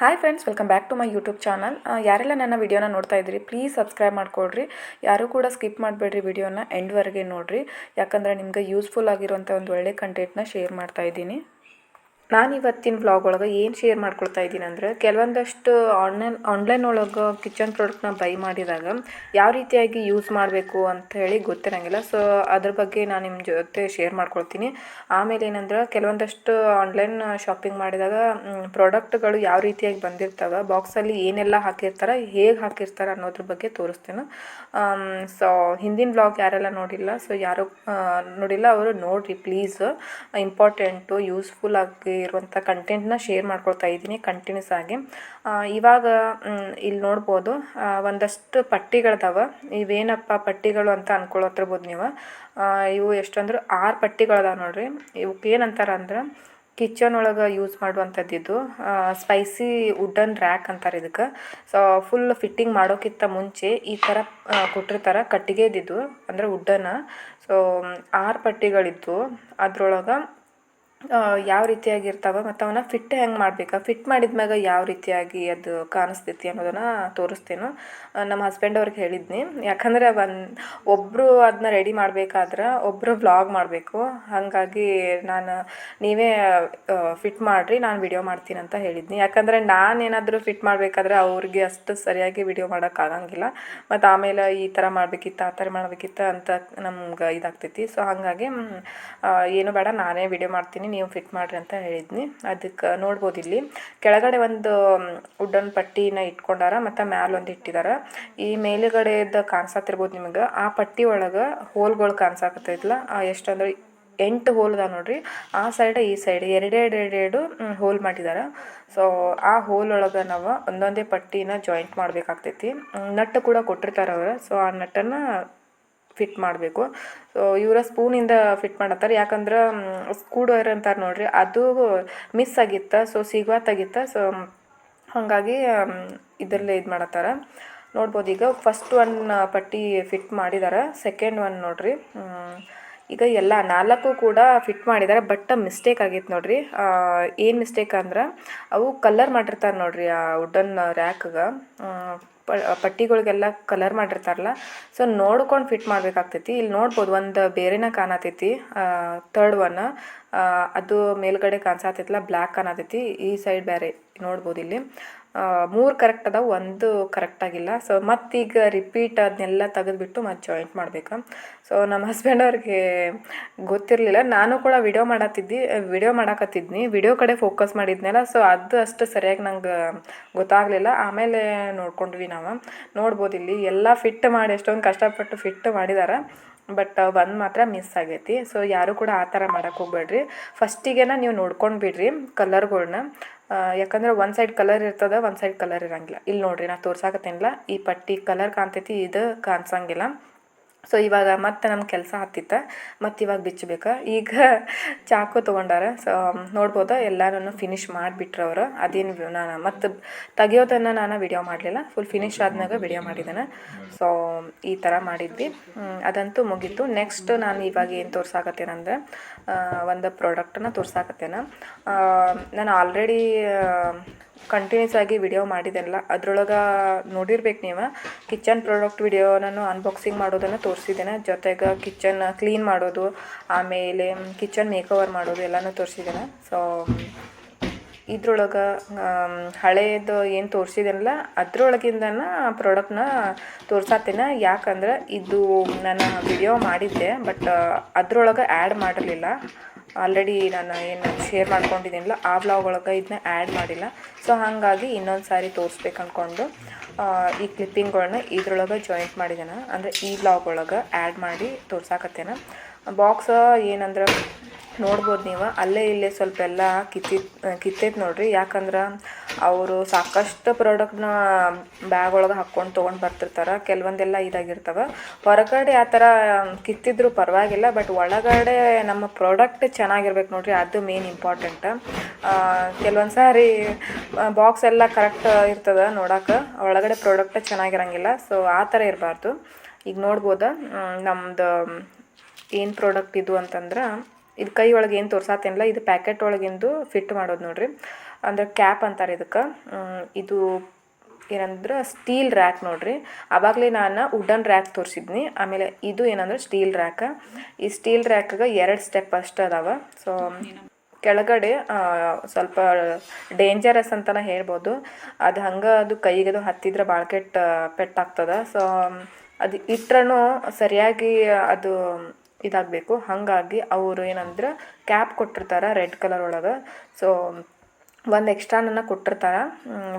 Hi friends welcome back to my YouTube channel ಯಾರೆಲ್ಲ ನನ್ನ ವಿಡಿಯೋನ ನೋಡ್ತಾ ಇದ್ದೀರಿ ಪ್ಲೀಸ್ ಸಬ್ಸ್ಕ್ರೈಬ್ ಮಾಡ್ಕೊಳ್ರಿ. ಯಾರೂ ಕೂಡ ಸ್ಕಿಪ್ ಮಾಡಬೇಡ್ರಿ ವಿಡಿಯೋನ ಎಂಡ್ವರೆಗೆ ನೋಡಿರಿ. ಯಾಕಂದರೆ ನಿಮ್ಗೆ ಯೂಸ್ಫುಲ್ ಆಗಿರುವಂಥ ಒಂದು ಒಳ್ಳೆ ಕಂಟೆಂಟ್ನ ಶೇರ್ ಮಾಡ್ತಾ ಇದ್ದೀನಿ. ನಾನು ಇವತ್ತಿನ ವ್ಲಾಗ್ ಒಳಗೆ ಏನು ಶೇರ್ ಮಾಡ್ಕೊಳ್ತಾ ಇದ್ದೀನಿ ಅಂದರೆ ಕೆಲವೊಂದಷ್ಟು ಆನ್ಲೈನ್ ಆನ್ಲೈನ್ ಒಳಗೆ ಕಿಚನ್ ಪ್ರಾಡಕ್ಟ್ನ ಬೈ ಮಾಡಿದಾಗ ಯಾವ ರೀತಿಯಾಗಿ ಯೂಸ್ ಮಾಡಬೇಕು ಅಂತ ಹೇಳಿ ಗೊತ್ತಿರಂಗಿಲ್ಲ. ಸೊ ಅದ್ರ ಬಗ್ಗೆ ನಾನು ನಿಮ್ಮ ಜೊತೆ ಶೇರ್ ಮಾಡ್ಕೊಳ್ತೀನಿ. ಆಮೇಲೆ ಏನಂದ್ರೆ ಕೆಲವೊಂದಷ್ಟು ಆನ್ಲೈನ್ ಶಾಪಿಂಗ್ ಮಾಡಿದಾಗ ಪ್ರಾಡಕ್ಟ್ಗಳು ಯಾವ ರೀತಿಯಾಗಿ ಬಂದಿರ್ತವೆ ಬಾಕ್ಸಲ್ಲಿ ಏನೆಲ್ಲ ಹಾಕಿರ್ತಾರೆ, ಹೇಗೆ ಹಾಕಿರ್ತಾರೆ ಅನ್ನೋದ್ರ ಬಗ್ಗೆ ತೋರಿಸ್ತೇನೆ. ಸೊ ಹಿಂದಿನ ವ್ಲಾಗ್ ಯಾರೆಲ್ಲ ನೋಡಿಲ್ಲ ಸೊ ಯಾರು ನೋಡಿಲ್ಲ, ಅವರು ನೋಡಿರಿ ಪ್ಲೀಸ್ ಇಂಪಾರ್ಟೆಂಟು ಯೂಸ್ಫುಲ್ ಆಗಿ ಇರುವಂಥ ಕಂಟೆಂಟ್ನ ಶೇರ್ ಮಾಡ್ಕೊಳ್ತಾ ಇದ್ದೀನಿ ಕಂಟಿನ್ಯೂಸ್ ಆಗಿ. ಇವಾಗ ಇಲ್ಲಿ ನೋಡ್ಬೋದು ಒಂದಷ್ಟು ಪಟ್ಟಿಗಳದಾವ. ಇವೇನಪ್ಪ ಪಟ್ಟಿಗಳು ಅಂತ ಅಂದ್ಕೊಳತ್ತಿರ್ಬೋದು ನೀವು. ಇವು ಎಷ್ಟಂದ್ರೆ ಆರು ಪಟ್ಟಿಗಳದಾವ ನೋಡ್ರಿ. ಇವಕ್ಕೆ ಏನಂತಾರೆ ಅಂದ್ರೆ ಕಿಚನ್ ಒಳಗೆ ಯೂಸ್ ಮಾಡುವಂಥದ್ದು ಇದು. ಸ್ಪೈಸಿ ವುಡನ್ ರ್ಯಾಕ್ ಅಂತಾರೆ ಇದಕ್ಕೆ. ಸೊ ಫುಲ್ ಫಿಟ್ಟಿಂಗ್ ಮಾಡೋಕ್ಕಿಂತ ಮುಂಚೆ ಈ ಥರ ಕೊಟ್ಟಿರ್ತಾರೆ ಕಟ್ಟಿಗೆದಿದ್ದು ಅಂದರೆ ವುಡ್ಡನ್ನು ಸೊ ಆರು ಪಟ್ಟಿಗಳಿದ್ದು. ಅದ್ರೊಳಗೆ ಯಾವ ರೀತಿಯಾಗಿ ಇರ್ತಾವೆ ಮತ್ತು ಅವನ್ನ ಫಿಟ್ ಹೆಂಗೆ ಮಾಡ್ಬೇಕು? ಫಿಟ್ ಮಾಡಿದ ಮ್ಯಾಗ ಯಾವ ರೀತಿಯಾಗಿ ಅದು ಕಾಣಿಸ್ತೈತಿ ಅನ್ನೋದನ್ನು ತೋರಿಸ್ತೇನು. ನಮ್ಮ ಹಸ್ಬೆಂಡ್ ಅವ್ರಿಗೆ ಹೇಳಿದ್ನಿ. ಯಾಕಂದರೆ ಒಂದು ಒಬ್ಬರು ಅದನ್ನ ರೆಡಿ ಮಾಡಬೇಕಾದ್ರೆ ಒಬ್ಬರು ವ್ಲಾಗ್ ಮಾಡಬೇಕು. ಹಾಗಾಗಿ ನಾನು, ನೀವೇ ಫಿಟ್ ಮಾಡಿರಿ, ನಾನು ವಿಡಿಯೋ ಮಾಡ್ತೀನಿ ಅಂತ ಹೇಳಿದ್ನಿ. ಯಾಕಂದರೆ ನಾನು ಏನಾದರೂ ಫಿಟ್ ಮಾಡಬೇಕಾದ್ರೆ ಅವ್ರಿಗೆ ಅಷ್ಟು ಸರಿಯಾಗಿ ವಿಡಿಯೋ ಮಾಡೋಕ್ಕಾಗಂಗಿಲ್ಲ ಮತ್ತು ಆಮೇಲೆ ಈ ಥರ ಮಾಡಬೇಕಿತ್ತು, ಆ ಥರ ಮಾಡಬೇಕಿತ್ತು ಅಂತ ನಮ್ಗೆ ಇದಾಗ್ತೈತಿ. ಸೊ ಹಾಗಾಗಿ ಏನು ಬೇಡ, ನಾನೇ ವಿಡಿಯೋ ಮಾಡ್ತೀನಿ. ನೀವು ಫಿಟ್ ಮಾಡಿರಿ ಅಂತ ಹೇಳಿದ್ನಿ. ಅದಕ್ಕೆ ನೋಡ್ಬೋದು ಇಲ್ಲಿ. ಕೆಳಗಡೆ ಒಂದು ವುಡ್ಡನ್ ಪಟ್ಟಿನ ಇಟ್ಕೊಂಡಾರ, ಮತ್ತು ಮ್ಯಾಲ ಒಂದು ಇಟ್ಟಿದಾರ. ಈ ಮೇಲುಗಡೆದ ಕಾಣಿಸತ್ತಿರ್ಬೋದು ನಿಮಗೆ. ಆ ಪಟ್ಟಿ ಒಳಗೆ ಹೋಲ್ಗಳು ಕಾಣಿಸಾಕತ್ತೈತಲ್ಲ ಎಷ್ಟಂದ್ರೆ ಎಂಟು ಹೋಲ್ ಅದಾವ ನೋಡ್ರಿ. ಆ ಸೈಡ್, ಈ ಸೈಡ್ ಎರಡೆರಡು ಎರಡೆರಡು ಹೋಲ್ ಮಾಡಿದ್ದಾರೆ ಸೊ ಆ ಹೋಲ್ ಒಳಗೆ ನಾವು ಒಂದೊಂದೇ ಪಟ್ಟಿನ ಜಾಯಿಂಟ್ ಮಾಡಬೇಕಾಗ್ತೈತಿ. ನಟ್ ಕೂಡ ಕೊಟ್ಟಿರ್ತಾರೆ ಅವರು. ಸೊ ಆ ನಟ್ಟನ್ನು ಫಿಟ್ ಮಾಡಬೇಕು. ಸೊ ಇವರ ಸ್ಪೂನಿಂದ ಫಿಟ್ ಮಾಡತ್ತಾರೆ. ಯಾಕಂದ್ರೆ ಸ್ಕೂಡ್ ಡ್ರೈವರ್ ಅಂತಾರೆ ನೋಡ್ರಿ, ಅದು ಮಿಸ್ ಆಗಿತ್ತು ಸೊ ಸಿಗುವತ್ತಾಗಿತ್ತು ಸೊ ಹಾಗಾಗಿ ಇದರಲ್ಲೇ ಇದು ಮಾಡತ್ತಾರ. ನೋಡ್ಬೋದು, ಈಗ ಫಸ್ಟ್ ಒನ್ ಪಟ್ಟಿ ಫಿಟ್ ಮಾಡಿದ್ದಾರೆ ಸೆಕೆಂಡ್ ಒನ್ ನೋಡ್ರಿ ಈಗ ಎಲ್ಲ ನಾಲ್ಕು ಕೂಡ ಫಿಟ್ ಮಾಡಿದ್ದಾರೆ ಬಟ್ ಮಿಸ್ಟೇಕ್ ಆಗಿತ್ತು ನೋಡ್ರಿ. ಏನು ಮಿಸ್ಟೇಕ್ ಅಂದ್ರೆ, ಅವು ಕಲರ್ ಮಾಡಿರ್ತಾರೆ ನೋಡ್ರಿ, ಆ ವುಡನ್ ರ್ಯಾಕ್ಗೆ ಪಟ್ಟಿಗಳಿಗೆಲ್ಲ ಕಲರ್ ಮಾಡಿರ್ತಾರಲ್ಲ ಸೊ ನೋಡ್ಕೊಂಡು ಫಿಟ್ ಮಾಡಬೇಕಾಗ್ತೈತಿ. ಇಲ್ಲಿ ನೋಡ್ಬೋದು, ಒಂದು ಬೇರೆನ ಕಾಣತೈತಿ ತರ್ಡ್ ಒನ್ ಅದು ಮೇಲ್ಗಡೆ ಕಾಣಿಸತ್ತೈತಲ್ಲ ಬ್ಲ್ಯಾಕ್ ಕಾಣತೈತಿ, ಈ ಸೈಡ್ ಬೇರೆ ನೋಡ್ಬೋದು ಇಲ್ಲಿ. ಮೂರು ಕರೆಕ್ಟ್ ಅದಾವೆ, ಒಂದು ಕರೆಕ್ಟ್ ಆಗಿಲ್ಲ. ಸೊ ಮತ್ತೀಗ ರಿಪೀಟ್ ಅದನ್ನೆಲ್ಲ ತೆಗೆದುಬಿಟ್ಟು ಮತ್ತೆ ಜಾಯಿಂಟ್ ಮಾಡಬೇಕು. ಸೊ ನಮ್ಮ ಹಸ್ಬೆಂಡ್ ಅವ್ರಿಗೆ ಗೊತ್ತಿರಲಿಲ್ಲ. ನಾನು ಕೂಡ ವಿಡಿಯೋ ಮಾಡತ್ತಿದ್ದಿ ವಿಡಿಯೋ ಮಾಡಾಕತ್ತಿದ್ನಿ. ವಿಡಿಯೋ ಕಡೆ ಫೋಕಸ್ ಮಾಡಿದ್ನಲ್ಲ ಸೊ ಅದು ಅಷ್ಟು ಸರಿಯಾಗಿ ನಂಗೆ ಗೊತ್ತಾಗಲಿಲ್ಲ. ಆಮೇಲೆ ನೋಡ್ಕೊಂಡ್ವಿ ನಾವು. ನೋಡ್ಬೋದು ಇಲ್ಲಿ ಎಲ್ಲ ಫಿಟ್ ಮಾಡಿ, ಎಷ್ಟೊಂದು ಕಷ್ಟಪಟ್ಟು ಫಿಟ್ ಮಾಡಿದ್ದಾರೆ ಬಟ್ ಒಂದು ಮಾತ್ರ ಮಿಸ್ ಆಗೈತಿ. ಸೊ ಯಾರು ಕೂಡ ಆ ಥರ ಮಾಡೋಕ್ಕೆ ಹೋಗ್ಬೇಡ್ರಿ. ಫಸ್ಟಿಗೆನ ನೀವು ನೋಡ್ಕೊಂಡು ಬಿಡ್ರಿ ಕಲರ್ಗಳನ್ನ ಯಾಕಂದ್ರೆ ಒಂದು ಸೈಡ್ ಕಲರ್ ಇರ್ತದ, ಒಂದು ಸೈಡ್ ಕಲರ್ ಇರಂಗಿಲ್ಲ. ಇಲ್ಲಿ ನೋಡ್ರಿ ನಾ ತೋರ್ಸಾಕತ್ತೇನಿಲ್ಲ ಈ ಪಟ್ಟಿ ಕಲರ್ ಕಾಣ್ತೈತಿ, ಇದು ಕಾಣಿಸಂಗಿಲ್ಲ. ಸೊ ಇವಾಗ ಮತ್ತೆ ನಮ್ಮ ಕೆಲಸ ಹತ್ತಿತ್ತ. ಮತ್ತು ಇವಾಗ ಬಿಚ್ಚಬೇಕು. ಈಗ ಚಾಕು ತೊಗೊಂಡಾರ. ಸೊ ನೋಡ್ಬೋದು? ಎಲ್ಲನೂ ಫಿನಿಶ್ ಮಾಡಿಬಿಟ್ರು ಅವರು. ಅದೇನು ನಾನು ಮತ್ತು ತೆಗಿಯೋದನ್ನು ನಾನು ವಿಡಿಯೋ ಮಾಡಲಿಲ್ಲ. ಫುಲ್ ಫಿನಿಶ್ ಆದ್ಮೇಲೆ ವಿಡಿಯೋ ಮಾಡಿದ್ದೇನೆ. ಸೊ ಈ ಥರ ಮಾಡಿದ್ವಿ. ಅದಂತೂ ಮುಗೀತು. ನೆಕ್ಸ್ಟ್ ನಾನು ಇವಾಗ ಏನು ತೋರ್ಸಾಕತ್ತೇನಂದ್ರೆ ಒಂದು ಪ್ರಾಡಕ್ಟನ್ನು ತೋರ್ಸಾಕತ್ತೇನೆ. ನಾನು ಆಲ್ರೆಡಿ ಕಂಟಿನ್ಯೂಸ್ ಆಗಿ ವಿಡಿಯೋ ಮಾಡಿದೆನಲ್ಲ, ಅದರೊಳಗೆ ನೋಡಿರ್ಬೇಕು ನೀವು. ಕಿಚನ್ ಪ್ರಾಡಕ್ಟ್ ವಿಡಿಯೋ ನಾನು ಅನ್ಬಾಕ್ಸಿಂಗ್ ಮಾಡೋದನ್ನು ತೋರಿಸಿದ್ದೇನೆ. ಜೊತೆಗೆ ಕಿಚನ್ ಕ್ಲೀನ್ ಮಾಡೋದು, ಆಮೇಲೆ ಕಿಚನ್ ಮೇಕವರ್ ಮಾಡೋದು ಎಲ್ಲನೂ ತೋರಿಸಿದ್ದೇನೆ. ಸೊ ಇದ್ರೊಳಗೆ ಹಳೇದು ಏನು ತೋರಿಸಿದೆನಲ್ಲ, ಅದ್ರೊಳಗಿಂದನ ಪ್ರಾಡಕ್ಟ್ನ ತೋರಿಸತ್ತೇನೆ ಯಾಕಂದ್ರೆ ಇದು ನಾನು ವಿಡಿಯೋ ಮಾಡಿದ್ದೆ ಬಟ್ ಅದರೊಳಗೆ ಆ್ಯಡ್ ಮಾಡಿರಲಿಲ್ಲ. ಆಲ್ರೆಡಿ ನಾನು ಏನು ಶೇರ್ ಮಾಡ್ಕೊಂಡಿದ್ದೀನಲ್ಲ, ಆ ಬ್ಲಾಗ್ ಒಳಗೆ ಇದನ್ನ ಆ್ಯಡ್ ಮಾಡಿಲ್ಲ. ಸೊ ಹಾಗಾಗಿ ಇನ್ನೊಂದು ಸಾರಿ ತೋರಿಸ್ಬೇಕು ಅಂದ್ಕೊಂಡು ಈ ಕ್ಲಿಪ್ಪಿಂಗ್ಗಳನ್ನ ಇದ್ರೊಳಗೆ ಜಾಯಿಂಟ್ ಮಾಡಿದ್ದೇನೆ ಅಂದರೆ ಈ ಬ್ಲಾಗ್ ಒಳಗೆ ಆ್ಯಡ್ ಮಾಡಿ ತೋರ್ಸಾಕತ್ತೇನೆ. ಬಾಕ್ಸ್ ಏನಂದ್ರೆ ನೋಡ್ಬೋದು ನೀವು. ಅಲ್ಲೇ ಇಲ್ಲೇ ಸ್ವಲ್ಪ ಎಲ್ಲ ಕಿತ್ತಿ ಕಿತ್ತೈತೆ ನೋಡಿರಿ. ಯಾಕಂದ್ರೆ ಅವರು ಸಾಕಷ್ಟು ಪ್ರಾಡಕ್ಟ್ನ ಬ್ಯಾಗ್ ಒಳಗೆ ಹಾಕ್ಕೊಂಡು ತೊಗೊಂಡು ಬರ್ತಿರ್ತಾರೆ. ಕೆಲವೊಂದೆಲ್ಲ ಇದಾಗಿರ್ತವೆ. ಹೊರಗಡೆ ಆ ಥರ ಕಿತ್ತಿದ್ರು ಪರವಾಗಿಲ್ಲ ಬಟ್ ಒಳಗಡೆ ನಮ್ಮ ಪ್ರಾಡಕ್ಟ್ ಚೆನ್ನಾಗಿರ್ಬೇಕು ನೋಡ್ರಿ, ಅದು ಮೇನ್ ಇಂಪಾರ್ಟೆಂಟ್ ಕೆಲವೊಂದು ಸಾರಿ ಬಾಕ್ಸ್ ಎಲ್ಲ ಕರೆಕ್ಟ್ ಇರ್ತದೆ ನೋಡೋಕೆ. ಒಳಗಡೆ ಪ್ರಾಡಕ್ಟ್ ಚೆನ್ನಾಗಿರಂಗಿಲ್ಲ ಸೊ ಆ ಥರ ಇರಬಾರ್ದು. ಈಗ ನೋಡ್ಬೋದು ನಮ್ಮದು ಏನು ಪ್ರಾಡಕ್ಟ್ ಇದು ಅಂತಂದ್ರೆ, ಇದು ಕೈ ಒಳಗೆ ಏನು ತೋರ್ಸಾತೇನಿಲ್ಲ ಇದು ಪ್ಯಾಕೆಟ್ ಒಳಗಿಂದು ಫಿಟ್ ಮಾಡೋದು ನೋಡ್ರಿ. ಅಂದ್ರೆ ಕ್ಯಾಪ್ ಅಂತಾರೆ ಇದಕ್ಕೆ. ಇದು ಏನಂದ್ರೆ ಸ್ಟೀಲ್ ರ್ಯಾಕ್ ನೋಡ್ರಿ. ಅವಾಗಲೇ ನಾನು ವುಡನ್ ರ್ಯಾಕ್ ತೋರಿಸಿದ್ನಿ. ಆಮೇಲೆ ಇದು ಏನಂದ್ರೆ ಸ್ಟೀಲ್ ರ್ಯಾಕ್. ಈ ಸ್ಟೀಲ್ ರ್ಯಾಕ್ಗೆ ಎರಡು ಸ್ಟೆಪ್ ಅಷ್ಟು ಅದಾವ. ಸೊ ಕೆಳಗಡೆ ಸ್ವಲ್ಪ ಡೇಂಜರಸ್ ಅಂತಲೇ ಹೇಳ್ಬೋದು. ಅದು ಹಂಗೆ ಅದು ಕೈಗೆ ಅದು ಹತ್ತಿದ್ರೆ ಭಾಳ ಕೆಟ್ಟ, ಪೆಟ್ಟಾಗ್ತದೆ. ಸೊ ಅದು ಇಟ್ರೂ ಸರಿಯಾಗಿ ಅದು ಇದಾಗಬೇಕು. ಹಾಗಾಗಿ ಅವರು ಏನಂದ್ರೆ ಕ್ಯಾಪ್ ಕೊಟ್ಟಿರ್ತಾರೆ ರೆಡ್ ಕಲರ್ ಒಳಗೆ. ಸೊ ಒಂದು ಎಕ್ಸ್ಟ್ರಾ ನನ್ನ ಕೊಟ್ಟಿರ್ತಾರೆ.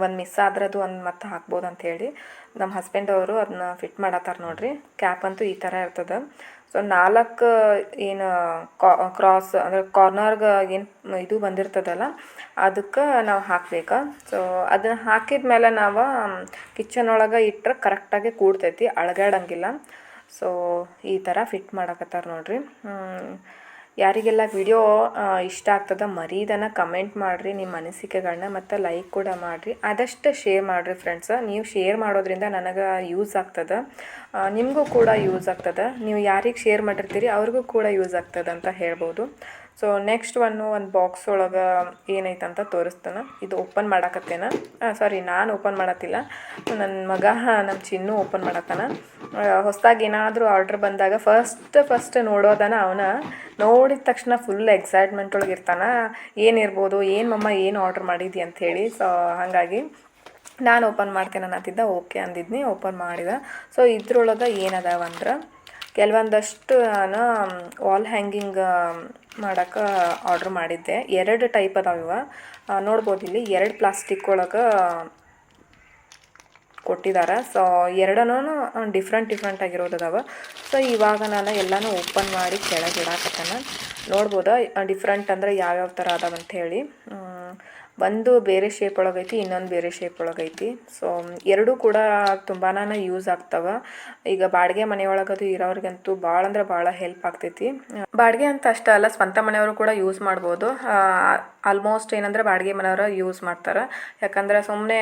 ಒಂದು ಮಿಸ್ ಆದ್ರೆ ಅದು ಒಂದು ಮತ್ತೆ ಹಾಕ್ಬೋದು ಅಂತ ಹೇಳಿ. ನಮ್ಮ ಹಸ್ಬೆಂಡ್ ಅವರು ಅದನ್ನ ಫಿಟ್ ಮಾಡತ್ತಾರ ನೋಡಿರಿ. ಕ್ಯಾಪ್ ಅಂತೂ ಈ ಥರ ಇರ್ತದೆ. ಸೊ ನಾಲ್ಕು, ಏನು ಕ್ರಾಸ್ ಅಂದರೆ ಕಾರ್ನರ್ಗೆ ಏನು ಇದು ಬಂದಿರ್ತದಲ್ಲ, ಅದಕ್ಕೆ ನಾವು ಹಾಕ್ಬೇಕು. ಸೊ ಅದನ್ನ ಹಾಕಿದ ಮೇಲೆ ನಾವು ಕಿಚನ್ ಒಳಗೆ ಇಟ್ಟರೆ ಕರೆಕ್ಟಾಗಿ ಕೂಡ್ತೈತಿ ಅಳಗಾಡಂಗಿಲ್ಲ ಸೊ ಈ ಥರ ಫಿಟ್ ಮಾಡಕತ್ತಾರ ನೋಡ್ರಿ. ಯಾರಿಗೆಲ್ಲ ವಿಡಿಯೋ ಇಷ್ಟ ಆಗ್ತದ ಮರೀದನ ಕಮೆಂಟ್ ಮಾಡಿರಿ, ನಿಮ್ಮ ಅನಿಸಿಕೆಗಳನ್ನ ಮತ್ತು ಲೈಕ್ ಕೂಡ ಮಾಡಿರಿ. ಆದಷ್ಟು ಶೇರ್ ಮಾಡಿರಿ ಫ್ರೆಂಡ್ಸ್ ನೀವು ಶೇರ್ ಮಾಡೋದ್ರಿಂದ ನನಗೆ ಯೂಸ್ ಆಗ್ತದೆ. ನಿಮಗೂ ಕೂಡ ಯೂಸ್ ಆಗ್ತದೆ. ನೀವು ಯಾರಿಗೆ ಶೇರ್ ಮಾಡಿರ್ತೀರಿ, ಅವ್ರಿಗೂ ಕೂಡ ಯೂಸ್ ಆಗ್ತದೆ ಅಂತ ಹೇಳ್ಬೋದು. ಸೊ ನೆಕ್ಸ್ಟ್ ಒನ್ನು ಒಂದು ಬಾಕ್ಸ್ ಒಳಗೆ ಏನೈತೆ ಏನೈತಂತ ತೋರಿಸ್ತಾನೆ. ಇದು ಓಪನ್ ಮಾಡಾಕತ್ತೇನ. ಸಾರಿ ನಾನು ಓಪನ್ ಮಾಡತ್ತಿಲ್ಲ ನನ್ನ ಮಗ ನಮ್ಮ ಚಿನ್ನು ಓಪನ್ ಮಾಡತ್ತಾನ ಹೊಸದಾಗಿ ಏನಾದರೂ ಆರ್ಡ್ರ್ ಬಂದಾಗ ಫಸ್ಟ್ ಫಸ್ಟ್ ನೋಡೋದನ ಅವನ ನೋಡಿದ ತಕ್ಷಣ ಫುಲ್ ಎಕ್ಸೈಟ್ಮೆಂಟ್ ಒಳಗೆ ಇರ್ತಾನ. ಏನಿರ್ಬೋದು, ಏನು ಮಮ್ಮ, ಏನು ಆರ್ಡ್ರ್ ಮಾಡಿದ್ದಿ ಅಂಥೇಳಿ ಸೊ ಹಾಗಾಗಿ ನಾನು ಓಪನ್ ಮಾಡ್ತೇನೆ ಅನ್ನತ್ತಿದ್ದ ಓಕೆ ಅಂದಿದ್ನಿ ಓಪನ್ ಮಾಡಿದ. ಸೊ ಇದ್ರೊಳಗೆ ಏನದಾವ ಅಂದ್ರೆ ಕೆಲವೊಂದಷ್ಟು ನಾನು ವಾಲ್ ಹ್ಯಾಂಗಿಂಗ್ ಮಾಡೋಕೆ ಆರ್ಡ್ರ್ ಮಾಡಿದ್ದೆ. ಎರಡು ಟೈಪ್ ಅದಾವ ಇವ. ನೋಡ್ಬೋದು ಇಲ್ಲಿ ಎರಡು ಪ್ಲಾಸ್ಟಿಕ್ ಒಳಗೆ ಕೊಟ್ಟಿದ್ದಾರೆ ಸೊ ಎರಡನೂ ಡಿಫ್ರೆಂಟ್ ಡಿಫ್ರೆಂಟ್ ಆಗಿರೋದು ಅದಾವ. ಸೊ ಇವಾಗ ನಾನು ಎಲ್ಲನೂ ಓಪನ್ ಮಾಡಿ ಕೆಳಗೆ ಇಡಾಕತ್ತಾನ. ನೋಡ್ಬೋದು ಡಿಫ್ರೆಂಟ್ ಅಂದರೆ ಯಾವ್ಯಾವ ಥರ ಅದಾವ ಅಂತ ಹೇಳಿ. ಹ್ಮ್, ಒಂದು ಬೇರೆ ಶೇಪ್ ಒಳಗೈತಿ, ಇನ್ನೊಂದು ಬೇರೆ ಶೇಪ್ ಒಳಗೈತಿ. ಸೊ ಎರಡೂ ಕೂಡ ತುಂಬಾ ಯೂಸ್ ಆಗ್ತಾವ. ಈಗ ಬಾಡಿಗೆ ಮನೆಯೊಳಗದು ಇರೋರಿಗಂತೂ ಭಾಳ ಅಂದ್ರೆ ಭಾಳ ಹೆಲ್ಪ್ ಆಗ್ತೈತಿ. ಬಾಡಿಗೆ ಅಂತ ಅಷ್ಟೇ ಅಲ್ಲ, ಸ್ವಂತ ಮನೆಯವರು ಕೂಡ ಯೂಸ್ ಮಾಡ್ಬೋದು. ಆಲ್ಮೋಸ್ಟ್ ಏನಂದ್ರೆ ಬಾಡಿಗೆ ಮನೆಯವರು ಯೂಸ್ ಮಾಡ್ತಾರೆ. ಯಾಕಂದ್ರೆ ಸುಮ್ಮನೆ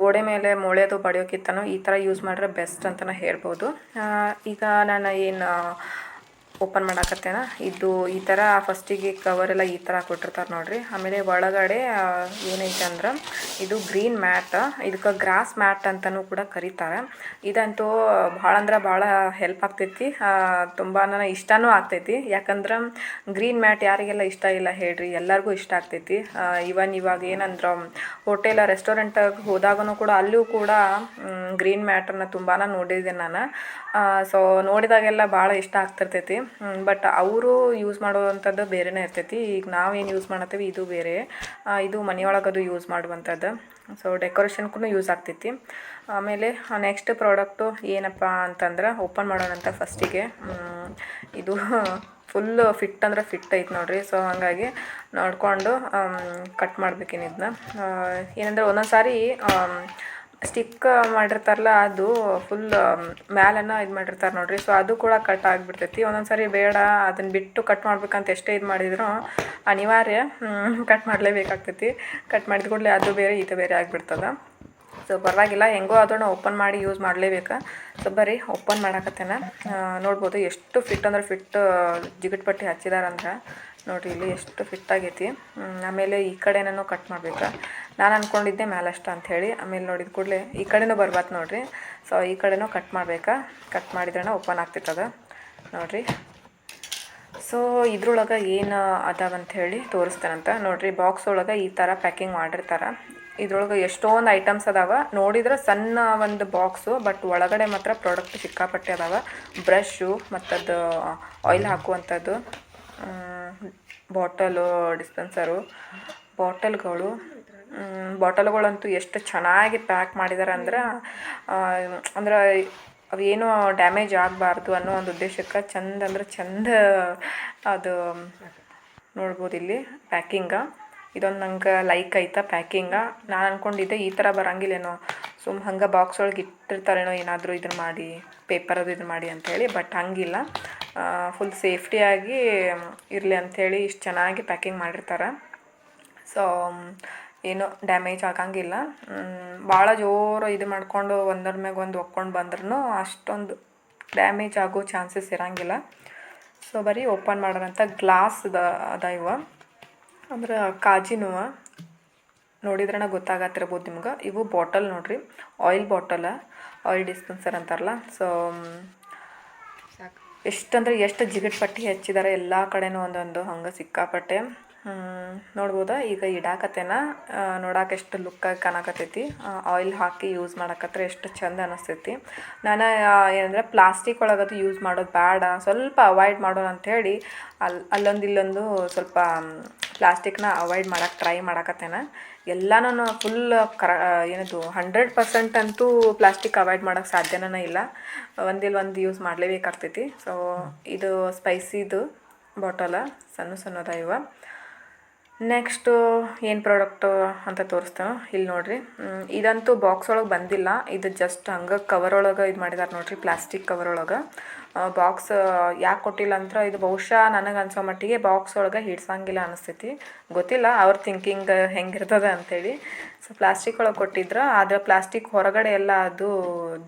ಗೋಡೆ ಮೇಲೆ ಮೊಳೆದು ಬಡಿಯೋಕ್ಕಿಂತನೂ ಈ ಥರ ಯೂಸ್ ಮಾಡಿದ್ರೆ ಬೆಸ್ಟ್ ಅಂತಲೇ ಹೇಳ್ಬೋದು. ಈಗ ನಾನು ಏನು ಓಪನ್ ಮಾಡಾಕತ್ತೇನ. ಇದು ಈ ಥರ ಫಸ್ಟಿಗೆ ಕವರ್ ಎಲ್ಲ ಈ ಥರ ಕೊಟ್ಟಿರ್ತಾರೆ ನೋಡ್ರಿ. ಆಮೇಲೆ ಒಳಗಡೆ ಏನೈತೆ ಅಂದ್ರೆ ಇದು ಗ್ರೀನ್ ಮ್ಯಾಟ್ ಇದಕ್ಕೆ ಗ್ರಾಸ್ ಮ್ಯಾಟ್ ಅಂತಲೂ ಕೂಡ ಕರೀತಾರೆ. ಇದಂತೂ ಭಾಳ ಅಂದ್ರೆ ಭಾಳ ಹೆಲ್ಪ್ ಆಗ್ತೈತಿ. ತುಂಬಾ ಇಷ್ಟನೂ ಆಗ್ತೈತಿ. ಯಾಕಂದ್ರೆ ಗ್ರೀನ್ ಮ್ಯಾಟ್ ಯಾರಿಗೆಲ್ಲ ಇಷ್ಟ ಇಲ್ಲ ಹೇಳ್ರಿ, ಎಲ್ಲರಿಗೂ ಇಷ್ಟ ಆಗ್ತೈತಿ. ಇವನ್ ಇವಾಗ ಏನಂದ್ರೆ ಹೋಟೆಲ್ ರೆಸ್ಟೋರೆಂಟಾಗ ಹೋದಾಗೂ ಕೂಡ ಅಲ್ಲೂ ಕೂಡ ಗ್ರೀನ್ ಮ್ಯಾಟನ್ನು ತುಂಬಾ ನೋಡಿದ್ದೆ ನಾನು. ಸೊ ನೋಡಿದಾಗೆಲ್ಲ ಭಾಳ ಇಷ್ಟ ಆಗ್ತಿರ್ತೈತಿ. ಬಟ್ ಅವರು ಯೂಸ್ ಮಾಡುವಂಥದ್ದು ಬೇರೆನೇ ಇರ್ತೈತಿ. ಈಗ ನಾವೇನು ಯೂಸ್ ಮಾಡತ್ತೀವಿ, ಇದು ಬೇರೆ. ಇದು ಮನೆಯೊಳಗದು ಯೂಸ್ ಮಾಡುವಂಥದ್ದು ಸೊ ಡೆಕೋರೇಷನ್ಗೂ ಯೂಸ್ ಆಗ್ತೈತಿ. ಆಮೇಲೆ ನೆಕ್ಸ್ಟ್ ಪ್ರಾಡಕ್ಟು ಏನಪ್ಪ ಅಂತಂದ್ರೆ ಓಪನ್ ಮಾಡೋಣಂತ ಫಸ್ಟಿಗೆ ಇದು ಫುಲ್ ಫಿಟ್ ಅಂದ್ರೆ ಫಿಟ್ ಐತೆ ನೋಡ್ರಿ. ಸೊ ಹಾಗಾಗಿ ನೋಡಿಕೊಂಡು ಕಟ್ ಮಾಡ್ಬೇಕೇನಿದ್ನ ಏನಂದ್ರೆ ಒಂದೊಂದು ಸಾರಿ ಸ್ಟಿಕ್ ಮಾಡಿರ್ತಾರಲ್ಲ, ಅದು ಫುಲ್ ಮ್ಯಾಲನ್ನ ಇದು ಮಾಡಿರ್ತಾರೆ ನೋಡಿರಿ. ಸೊ ಅದು ಕೂಡ ಕಟ್ ಆಗಿಬಿಡ್ತೈತಿ. ಒಂದೊಂದು ಸಾರಿ ಬೇಡ ಅದನ್ನ ಬಿಟ್ಟು ಕಟ್ ಮಾಡ್ಬೇಕಂತ ಎಷ್ಟೇ ಇದು ಮಾಡಿದ್ರು ಅನಿವಾರ್ಯ ಕಟ್ ಮಾಡಲೇಬೇಕಾಗ್ತೈತಿ. ಕಟ್ ಮಾಡಿದ ಕೂಡಲೇ ಅದು ಬೇರೆ ಇದು ಬೇರೆ ಆಗಿಬಿಡ್ತದ. ಸೊ ಪರವಾಗಿಲ್ಲ, ಹೆಂಗೋ ಅದನ್ನ ಓಪನ್ ಮಾಡಿ ಯೂಸ್ ಮಾಡಲೇಬೇಕು. ಸೊ ಬರೀ ಓಪನ್ ಮಾಡಾಕತ್ತೇನೆ. ನೋಡ್ಬೋದು, ಎಷ್ಟು ಫಿಟ್ ಅಂದ್ರೆ ಫಿಟ್ ಜಿಗಟ್ ಪಟ್ಟಿ ಹಚ್ಚಿದಾರಂದ್ರೆ ನೋಡಿರಿ ಇಲ್ಲಿ ಎಷ್ಟು ಫಿಟ್ ಆಗೈತಿ. ಆಮೇಲೆ ಈ ಕಡೆನೂ ಕಟ್ ಮಾಡಬೇಕಾ? ನಾನು ಅಂದ್ಕೊಂಡಿದ್ದೆ ಮ್ಯಾಲಷ್ಟ ಅಂಥೇಳಿ ಆಮೇಲೆ ನೋಡಿದ ಕೂಡಲೇ ಈ ಕಡೆನೂ ಬರ್ಬಾರ್ದು ನೋಡಿರಿ. ಸೊ ಈ ಕಡೆನೂ ಕಟ್ ಮಾಡಬೇಕಾ? ಕಟ್ ಮಾಡಿದ್ರೆ ಓಪನ್ ಆಗ್ತಿತ್ತದ? ನೋಡಿರಿ. ಸೊ ಇದ್ರೊಳಗೆ ಏನು ಅದಾವಂತ ಹೇಳಿ ತೋರಿಸ್ತಾನಂತ. ನೋಡಿರಿ ಬಾಕ್ಸ್ ಒಳಗೆ ಈ ಥರ ಪ್ಯಾಕಿಂಗ್ ಮಾಡಿರ್ತಾರೆ. ಇದ್ರೊಳಗೆ ಎಷ್ಟೊಂದು ಐಟಮ್ಸ್ ಅದಾವ. ನೋಡಿದ್ರೆ ಸಣ್ಣ ಒಂದು ಬಾಕ್ಸು ಬಟ್ ಒಳಗಡೆ ಮಾತ್ರ ಪ್ರಾಡಕ್ಟ್ ಸಿಕ್ಕಾಪಟ್ಟೆ ಅದಾವ. ಬ್ರಷು ಮತ್ತದು ಆಯಿಲ್ ಹಾಕುವಂಥದ್ದು ಬಾಟಲು ಡಿಸ್ಪೆನ್ಸರು, ಬಾಟಲ್ಗಳು ಬಾಟಲ್ಗಳಂತೂ ಎಷ್ಟು ಚೆನ್ನಾಗಿ ಪ್ಯಾಕ್ ಮಾಡಿದ್ದಾರೆ ಅಂದ್ರೆ ಅಂದ್ರೆ ಅವೇನು ಡ್ಯಾಮೇಜ್ ಆಗಬಾರ್ದು ಅನ್ನೋ ಒಂದು ಉದ್ದೇಶಕ್ಕೆ ಚಂದ ಅಂದ್ರೆ ಚಂದ ಅದು ನೋಡ್ಬೋದು ಇಲ್ಲಿ ಪ್ಯಾಕಿಂಗ. ಇದೊಂದು ನಂಗೆ ಲೈಕ್ ಐತ ಪ್ಯಾಕಿಂಗ. ನಾನು ಅಂದ್ಕೊಂಡಿದ್ದೆ ಈ ಥರ ಬರಂಗಿಲ್ಲೇನೋ, ಸುಮ್ ಹಂಗೆ ಬಾಕ್ಸ್ ಒಳಗೆ ಇಟ್ಟಿರ್ತಾರೇನೋ ಏನಾದರೂ ಇದನ್ನು ಮಾಡಿ, ಪೇಪರದು ಅದು ಇದು ಮಾಡಿ ಅಂಥೇಳಿ ಬಟ್ ಹಂಗಿಲ್ಲ. ಫುಲ್ ಸೇಫ್ಟಿಯಾಗಿ ಇರಲಿ ಅಂಥೇಳಿ ಇಷ್ಟು ಚೆನ್ನಾಗಿ ಪ್ಯಾಕಿಂಗ್ ಮಾಡಿರ್ತಾರೆ. ಸೊ ಏನು ಡ್ಯಾಮೇಜ್ ಆಗಂಗಿಲ್ಲ. ಭಾಳ ಜೋರು ಇದು ಮಾಡ್ಕೊಂಡು ಒಂದರ ಮ್ಯಾಗ ಒಂದು ಒಕ್ಕೊಂಡು ಬಂದ್ರೂ ಅಷ್ಟೊಂದು ಡ್ಯಾಮೇಜ್ ಆಗೋ ಚಾನ್ಸಸ್ ಇರಂಗಿಲ್ಲ. ಸೊ ಬರೀ ಓಪನ್ ಮಾಡೋರಂಥ ಗ್ಲಾಸ್ ಅದ ಅದ ಇವ. ಅಂದ್ರೆ ಕಾಜಿನುವ ನೋಡಿದ್ರನ ಗೊತ್ತಾಗತ್ತಿರ್ಬೋದು ನಿಮ್ಗೆ. ಇವು ಬಾಟಲ್ ನೋಡ್ರಿ. ಆಯಿಲ್ ಬಾಟಲ ಆಯಿಲ್ ಡಿಸ್ಪೆನ್ಸರ್ ಅಂತಾರಲ್ಲ. ಸೊ ಎಷ್ಟಂದ್ರೆ ಎಷ್ಟು ಜಿಗಿಟ್ ಪಟ್ಟಿ ಹಚ್ಚಿದ್ದಾರೆ ಎಲ್ಲ ಕಡೆನೂ ಒಂದೊಂದು ಹಂಗೆ ಸಿಕ್ಕಾಪಟ್ಟೆ. ನೋಡ್ಬೋದಾ? ಈಗ ಇಡಾಕತ್ತೇನ ನೋಡಕ್ಕೆ ಎಷ್ಟು ಲುಕ್ಕಾಗಿ ಕಾಣಕತ್ತೈತಿ. ಆಯಿಲ್ ಹಾಕಿ ಯೂಸ್ ಮಾಡಕತ್ತರೆ ಎಷ್ಟು ಚಂದ ಅನಿಸ್ತೈತಿ. ನಾನು ಏನಂದ್ರೆ ಪ್ಲಾಸ್ಟಿಕ್ ಒಳಗದು ಯೂಸ್ ಮಾಡೋದು ಬೇಡ ಸ್ವಲ್ಪ ಅವಾಯ್ಡ್ ಮಾಡೋಣ ಅಂಥೇಳಿ ಅಲ್ಲಿ ಅಲ್ಲೊಂದು ಇಲ್ಲೊಂದು ಸ್ವಲ್ಪ ಪ್ಲಾಸ್ಟಿಕ್ನ ಅವಾಯ್ಡ್ ಮಾಡಕ್ಕೆ ಟ್ರೈ ಮಾಡಕತ್ತೇನೆ. ಎಲ್ಲನೂ ಫುಲ್ ಕರ ಏನದು ಹಂಡ್ರೆಡ್ ಪರ್ಸೆಂಟ್ ಅಂತೂ ಪ್ಲಾಸ್ಟಿಕ್ ಅವಾಯ್ಡ್ ಮಾಡೋಕ್ಕೆ ಸಾಧ್ಯನೇ ಇಲ್ಲ. ಒಂದಿಲ್ಲ ಒಂದು ಯೂಸ್ ಮಾಡಲೇಬೇಕಾಗ್ತೈತಿ. ಸೊ ಇದು ಸ್ಪೈಸಿದು ಬಾಟಲ ಸಣ್ಣ ಸಣ್ಣದ ಇವ. ನೆಕ್ಸ್ಟು ಏನು ಪ್ರಾಡಕ್ಟು ಅಂತ ತೋರಿಸ್ತೇವೆ ಇಲ್ಲಿ ನೋಡಿರಿ. ಇದಂತೂ ಬಾಕ್ಸ್ ಒಳಗೆ ಬಂದಿಲ್ಲ. ಇದು ಜಸ್ಟ್ ಹಂಗೆ ಕವರ್ ಒಳಗೆ ಇದು ಮಾಡಿದಾರೆ ನೋಡಿರಿ ಪ್ಲಾಸ್ಟಿಕ್ ಕವರ್ ಒಳಗೆ. ಬಾಕ್ಸ್ ಯಾಕೆ ಕೊಟ್ಟಿಲ್ಲ ಅಂದ್ರೆ ಇದು ಬಹುಶಃ ನನಗೆ ಅನ್ಸೋ ಮಟ್ಟಿಗೆ ಬಾಕ್ಸ್ ಒಳಗೆ ಹಿಡ್ಸಂಗಿಲ್ಲ ಅನಿಸ್ತೈತಿ ಗೊತ್ತಿಲ್ಲ ಅವ್ರ ಥಿಂಕಿಂಗ್ ಹೆಂಗಿರ್ತದೆ ಅಂತೇಳಿ. ಸೊ ಪ್ಲಾಸ್ಟಿಕ್ ಒಳಗೆ ಕೊಟ್ಟಿದ್ರು, ಆದರೆ ಪ್ಲಾಸ್ಟಿಕ್ ಹೊರಗಡೆ ಎಲ್ಲ ಅದು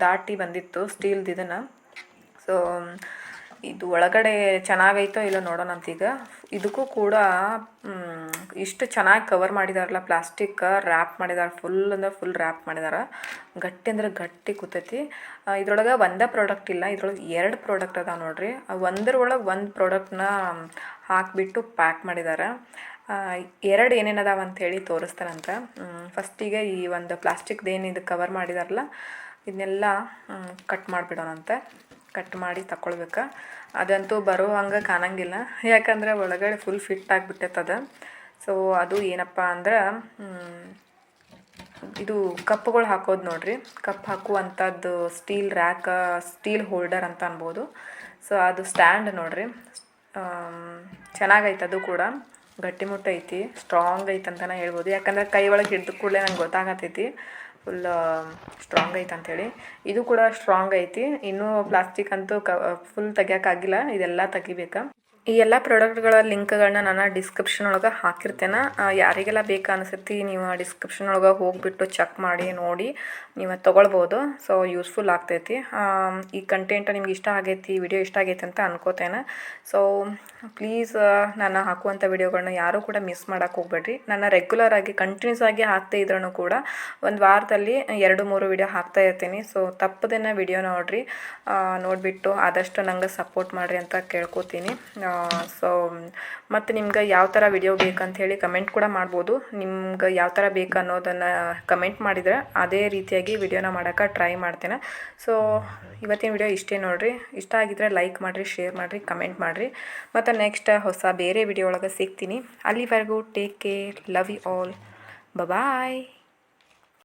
ದಾಟಿ ಬಂದಿತ್ತು ಸ್ಟೀಲ್ದು ಇದನ್ನು. ಸೊ ಇದು ಒಳಗಡೆ ಚೆನ್ನಾಗೈತೋ ಇಲ್ಲೋ ನೋಡೋಣ ಅಂತೀಗ ಇದಕ್ಕೂ ಕೂಡ ಇಷ್ಟು ಚೆನ್ನಾಗಿ ಕವರ್ ಮಾಡಿದಾರಲ್ಲ ಪ್ಲಾಸ್ಟಿಕ್ ರ್ಯಾಪ್ ಮಾಡಿದಾರೆ ಫುಲ್ ಅಂದ್ರೆ ಫುಲ್ ರ್ಯಾಪ್ ಮಾಡಿದಾರೆ. ಗಟ್ಟಿ ಅಂದ್ರೆ ಗಟ್ಟಿ ಕೂತೈತಿ. ಇದ್ರೊಳಗೆ ಒಂದೇ ಪ್ರಾಡಕ್ಟ್ ಇಲ್ಲ, ಇದ್ರೊಳಗೆ ಎರಡು ಪ್ರಾಡಕ್ಟ್ ಅದಾವೆ ನೋಡ್ರಿ. ಒಂದರೊಳಗೆ ಒಂದು ಪ್ರಾಡಕ್ಟ್ನ ಹಾಕಿಬಿಟ್ಟು ಪ್ಯಾಕ್ ಮಾಡಿದ್ದಾರೆ ಎರಡು ಏನೇನು ಅದಾವ ಅಂಥೇಳಿ ತೋರಿಸ್ತಾರಂತೆ ಫಸ್ಟಿಗೆ ಈ ಒಂದು ಪ್ಲಾಸ್ಟಿಕ್ದು ಏನು ಇದು ಕವರ್ ಮಾಡಿದಾರಲ್ಲ, ಇದನ್ನೆಲ್ಲ ಕಟ್ ಮಾಡಿಬಿಡೋಣಂತೆ. ಕಟ್ ಮಾಡಿ ತಗೊಳ್ಬೇಕು ಅದಂತೂ ಬರೋ ಹಂಗೆ ಕಾಣಂಗಿಲ್ಲ. ಯಾಕಂದ್ರೆ ಒಳಗಡೆ ಫುಲ್ ಫಿಟ್ ಆಗಿಬಿಟ್ಟೈತದ ಸೊ ಅದು ಏನಪ್ಪ ಅಂದ್ರೆ ಇದು ಕಪ್ಗಳು ಹಾಕೋದು ನೋಡ್ರಿ. ಕಪ್ ಹಾಕುವಂಥದ್ದು ಸ್ಟೀಲ್ ರ್ಯಾಕ್ ಸ್ಟೀಲ್ ಹೋಲ್ಡರ್ ಅಂತ ಅನ್ಬೋದು. ಸೊ ಅದು ಸ್ಟ್ಯಾಂಡ್ ನೋಡ್ರಿ. ಚೆನ್ನಾಗೈತೆ ಅದು ಕೂಡ. ಗಟ್ಟಿಮುಟ್ಟ ಐತಿ ಸ್ಟ್ರಾಂಗ್ ಐತೆ ಅಂತಲೇ ಹೇಳ್ಬೋದು. ಯಾಕಂದ್ರೆ ಕೈ ಒಳಗೆ ಹಿಡಿದ ಕೂಡಲೇ ನಂಗೆ ಗೊತ್ತಾಗತ್ತೈತಿ ಫುಲ್ ಸ್ಟ್ರಾಂಗ್ ಐತೆ ಅಂಥೇಳಿ ಇದು ಕೂಡ ಸ್ಟ್ರಾಂಗ್ ಐತಿ. ಇನ್ನೂ ಪ್ಲಾಸ್ಟಿಕ್ ಅಂತೂ ಕ ಫುಲ್ ತೆಗಿಯೋಕ್ಕಾಗಿಲ್ಲ ಇದೆಲ್ಲ ತೆಗಿಬೇಕಾ. ಈ ಎಲ್ಲ ಪ್ರಾಡಕ್ಟ್ಗಳ ಲಿಂಕ್ಗಳನ್ನ ನಾನು ಡಿಸ್ಕ್ರಿಪ್ಷನ್ ಒಳಗೆ ಹಾಕಿರ್ತೇನೆ. ಯಾರಿಗೆಲ್ಲ ಬೇಕು ಅನಿಸುತ್ತೆ ನೀವು ಆ ಡಿಸ್ಕ್ರಿಪ್ಷನ್ ಒಳಗೆ ಹೋಗಿಬಿಟ್ಟು ಚೆಕ್ ಮಾಡಿ, ನೋಡಿ ನೀವು ತೊಗೊಳ್ಬೋದು. ಸೊ ಯೂಸ್ಫುಲ್ ಆಗ್ತೈತಿ. ಈ ಕಂಟೆಂಟ್ ನಿಮ್ಗೆ ಇಷ್ಟ ಆಗೈತಿ ವಿಡಿಯೋ ಇಷ್ಟ ಆಗೈತಿ ಅಂತ ಅನ್ಕೋತೇನೆ. ಸೊ ಪ್ಲೀಸ್ ನಾನು ಹಾಕುವಂಥ ವಿಡಿಯೋಗಳನ್ನ ಯಾರೂ ಕೂಡ ಮಿಸ್ ಮಾಡೋಕೆ ಹೋಗ್ಬೇಡ್ರಿ. ನಾನು ರೆಗ್ಯುಲರ್ ಆಗಿ ಕಂಟಿನ್ಯೂಸ್ ಆಗಿ ಹಾಕ್ತಾ ಇದ್ರೂ ಕೂಡ ಒಂದು ವಾರದಲ್ಲಿ ಎರಡು, ಮೂರು ವಿಡಿಯೋ ಹಾಕ್ತಾ ಇರ್ತೀನಿ. ಸೊ ತಪ್ಪದೇನ ವಿಡಿಯೋ ನೋಡ್ರಿ. ನೋಡಿಬಿಟ್ಟು ಆದಷ್ಟು ನಂಗೆ ಸಪೋರ್ಟ್ ಮಾಡಿರಿ ಅಂತ ಕೇಳ್ಕೊತೀನಿ. ಸೊ ಮತ್ತು ನಿಮ್ಗೆ ಯಾವ ಥರ ವಿಡಿಯೋ ಬೇಕಂತ ಹೇಳಿ ಕಮೆಂಟ್ ಕೂಡ ಮಾಡ್ಬೋದು. ನಿಮ್ಗೆ ಯಾವ ಥರ ಬೇಕು ಅನ್ನೋದನ್ನು ಕಮೆಂಟ್ ಮಾಡಿದರೆ ಅದೇ ರೀತಿಯಾಗಿ ವಿಡಿಯೋನ ಮಾಡೋಕ್ಕೆ ಟ್ರೈ ಮಾಡ್ತೇನೆ. ಸೊ ಇವತ್ತಿನ ವಿಡಿಯೋ ಇಷ್ಟೇ ನೋಡಿರಿ. ಇಷ್ಟ ಆಗಿದ್ರೆ ಲೈಕ್ ಮಾಡಿರಿ ಶೇರ್ ಮಾಡಿರಿ ಕಮೆಂಟ್ ಮಾಡಿರಿ. ಮತ್ತು ನೆಕ್ಸ್ಟ್ ಹೊಸ ಬೇರೆ ವಿಡಿಯೋ ಒಳಗೆ ಸಿಗ್ತೀನಿ. ಅಲ್ಲಿವರೆಗೂ take care love you all bye